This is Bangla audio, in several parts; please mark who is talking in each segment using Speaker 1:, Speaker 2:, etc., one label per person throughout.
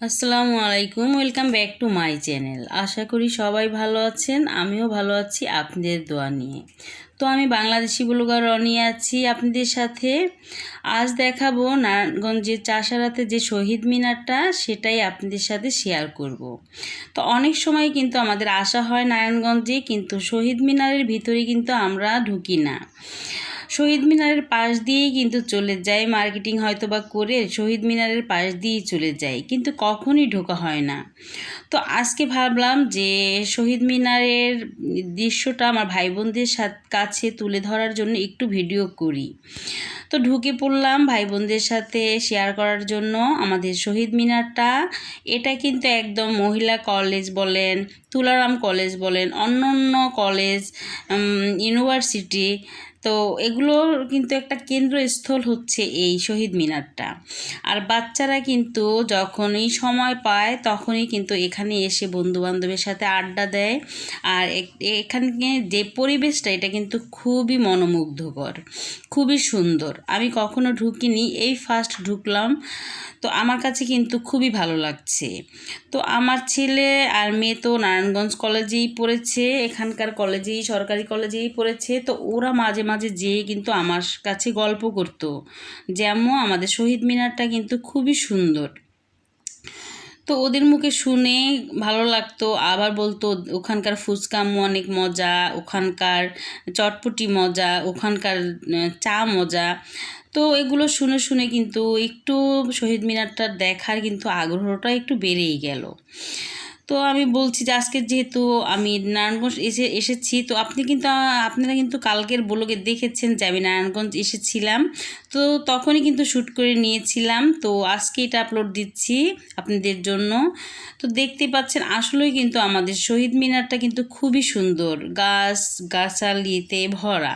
Speaker 1: আসসালামু আলাইকুম, welcome back to my channel. আশা করি সবাই ভালো আছেন, আমিও ভালো আছি আপনাদের দোয়া নিয়ে। তো আমি বাংলাদেশি ব্লগার রনি আছি আপনাদের সাথে। আজ দেখাবো নারায়ণগঞ্জের চাষারাতে যে শহীদ মিনারটা, সেটাই আপনাদের সাথে শেয়ার করব। তো অনেক সময় কিন্তু আমাদের আসা হয় নারায়ণগঞ্জে, কিন্তু শহীদ মিনারের ভিতরে কিন্তু আমরা ঢুকি না। শহীদ মিনারের পাশ দিয়েই কিন্তু চলে যায় মার্কেটিং হয়তো বা করে শহীদ মিনারের পাশ দিয়েই চলে যায়, কিন্তু কখনই ঢোকা হয় না। তো আজকে ভাবলাম যে শহীদ মিনারের দৃশ্যটা আমার ভাই বোনদের কাছে তুলে ধরার জন্য একটু ভিডিও করি। তো ঢুকে পড়লাম ভাই বোনদের সাথে শেয়ার করার জন্য আমাদের শহীদ মিনারটা। এটা কিন্তু একদম মহিলা কলেজ বলেন, তুলারাম কলেজ বলেন অন্য অন্য কলেজ ইউনিভার্সিটি তো এগুলোর কিন্তু একটা কেন্দ্রস্থল হচ্ছে এই শহীদ মিনারটা। আর বাচ্চারা কিন্তু যখনই সময় পায়, তখনই কিন্তু এখানে এসে বন্ধুবান্ধবের সাথে আড্ডা দেয়। আর এখানে যে পরিবেশটা, এটা কিন্তু খুবই মনোমুগ্ধকর, খুবই সুন্দর। আমি কখনো ঢুকিনি, এই ফার্স্ট ঢুকলাম। তো আমার কাছে কিন্তু খুবই ভালো লাগছে। তো আমার ছেলে আর মেয়ে তো নারায়ণগঞ্জ কলেজেই পড়েছে, এখানকার কলেজেই, সরকারি কলেজেই পড়েছে। তো ওরা মাঝে মাঝে যেয়ে কিন্তু আমার কাছে গল্প করতো। যেমন আমাদের শহীদ মিনারটা কিন্তু খুবই সুন্দর। তো ওদের মুখে শুনে ভালো লাগতো। আবার বলতো, ওখানকার ফুচকা অনেক মজা, ওখানকার চটপটি মজা, ওখানকার চা মজা। তো এগুলো শুনে শুনে কিন্তু একটু শহীদ মিনারটা দেখার কিন্তু আগ্রহটা একটু বেড়েই গেল। তো আমি বলছি যে আজকে যেহেতু আমি নারায়ণগঞ্জ এসে, এসেছি, তো আপনি কিন্তু, আপনারা কিন্তু কালকের ব্লগে দেখেছেন যে আমি নারায়ণগঞ্জ এসেছিলাম। তো তখনই কিন্তু শ্যুট করে নিয়েছিলাম। তো আজকে এটা আপলোড দিচ্ছি আপনাদের জন্য। তো দেখতে পাচ্ছেন, আসলেই কিন্তু আমাদের শহীদ মিনারটা কিন্তু খুবই সুন্দর। গাছ, গাছালিতে ভরা।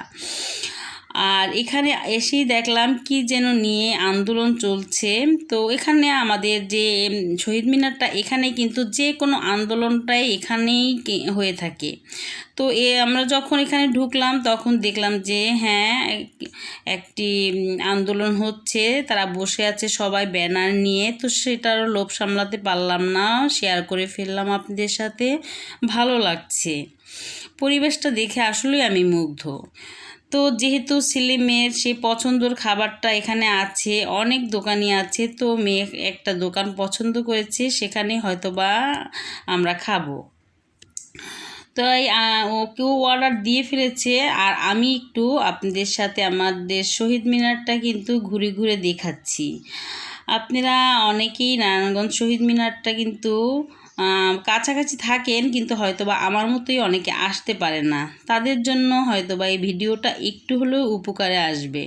Speaker 1: আর এখানে এসেই দেখলাম কি যেন নিয়ে আন্দোলন চলছে। তো এখানে আমাদের যে শহীদ মিনারটা, এখানে কিন্তু যে কোনো আন্দোলনটাই এখানেই হয়ে থাকে। তো এ, আমরা যখন এখানে ঢুকলাম, তখন দেখলাম যে হ্যাঁ একটি আন্দোলন হচ্ছে, তারা বসে আছে সবাই ব্যানার নিয়ে। তো সেটারও লোভ সামলাতে পারলাম না শেয়ার করে ফেললাম আপনাদের সাথে। ভালো লাগছে। পরিবেশটা দেখে আসলেই আমি মুগ্ধ। তো যেহেতু ছেলে মেয়ের সে পছন্দর খাবারটা এখানে আছে, অনেক দোকানই আছে, তো মেয়ে একটা দোকান পছন্দ করেছে, সেখানে হয়তো বা আমরা খাব। তো ও কেউ অর্ডার দিয়ে ফেলেছে, আর আমি একটু আপনাদের সাথে আমাদের শহীদ মিনারটা কিন্তু ঘুরে ঘুরে দেখাচ্ছি। আপনারা অনেকেই নারায়ণগঞ্জ শহীদ মিনারটা কিন্তু কাছাকাছি থাকেন, কিন্তু হয়তোবা আমার মতোই অনেকে আসতে পারে না। তাদের জন্য হয়তোবা এই ভিডিওটা একটু হলেও উপকারে আসবে।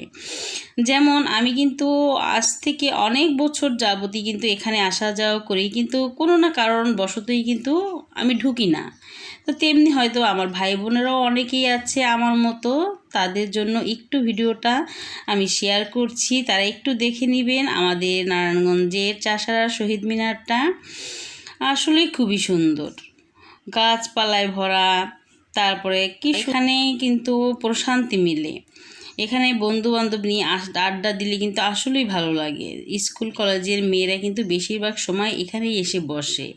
Speaker 1: যেমন, আমি কিন্তু আজ থেকে অনেক বছর যাবতই কিন্তু এখানে আসা যাওয়া করি, কিন্তু কোনো না কারণ বশতই কিন্তু আমি ঢুকি না। তো তেমনি হয়তো আমার ভাই বোনেরাও অনেকেই আছে আমার মতো, তাদের জন্য একটু ভিডিওটা আমি শেয়ার করছি। তারা একটু দেখে নেবেন আমাদের নারায়ণগঞ্জের চাষারা শহীদ মিনারটা। আসলেই খুবই সুন্দর। গাছপালায় ভরা, তারপরে কি কিন্তু প্রশান্তি মিলে। এখানে বন্ধু বান্ধব নিয়ে আড্ডা দিলে কিন্তু আসলেই ভালো লাগে। স্কুল কলেজের মেয়েরা কিন্তু বেশিরভাগ সময় এখানেই এসে বসে।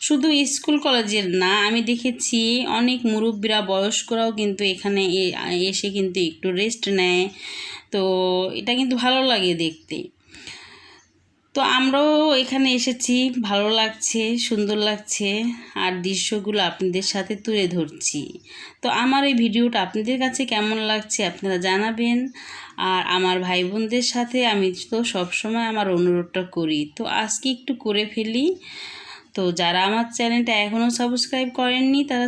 Speaker 1: শুধু স্কুল কলেজের না, আমি দেখেছি অনেক মুরব্বীরা, বয়স্করাও কিন্তু এখানে এসে কিন্তু একটু রেস্ট নেয়। তো এটা কিন্তু ভালো লাগে দেখতে। তো আমরাও এখানে এসেছি। ভালো লাগছে, সুন্দর লাগছে। আর দৃশ্যগুলো আপনাদের সাথে তুলে ধরছি। তো আমার এই ভিডিওটা আপনাদের কাছে কেমন লাগছে আপনারা জানাবেন। আর আমার ভাই বোনদের সাথে আমি তো সবসময় আমার অনুরোধটা করি। তো আজকে একটু করে ফেলি। তো যারা আমার চ্যানেলটা এখনও সাবস্ক্রাইব করেননি, তারা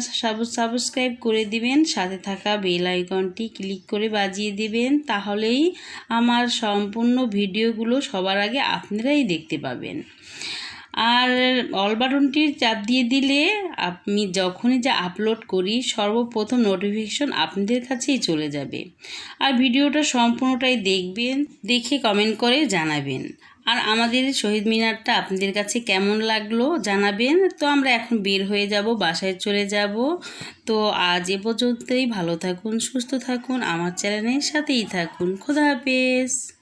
Speaker 1: সাবস্ক্রাইব করে দিবেন, সাথে থাকা বেল আইকনটি ক্লিক করে বাজিয়ে দিবেন, তাহলেই আমার সম্পূর্ণ ভিডিওগুলো সবার আগে আপনারাই দেখতে পাবেন। আর অল বাটনটি চাপ দিয়ে দিলে আপনি যখনই যা আপলোড করি, সর্বপ্রথম নোটিফিকেশন আপনাদের কাছেই চলে যাবে। আর ভিডিওটা সম্পূর্ণটাই দেখবেন, দেখে কমেন্ট করে জানাবেন। আর আমাদের শহীদ মিনারটা আপনাদের কাছে কেমন লাগল জানাবেন? তো আমরা এখন বের হয়ে যাব, বাসায় চলে যাব। তো আজ এ পর্যন্তই, ভালো থাকুন, সুস্থ থাকুন, আমার চ্যানেলের সাথেই থাকুন। খোদা হাফেজ।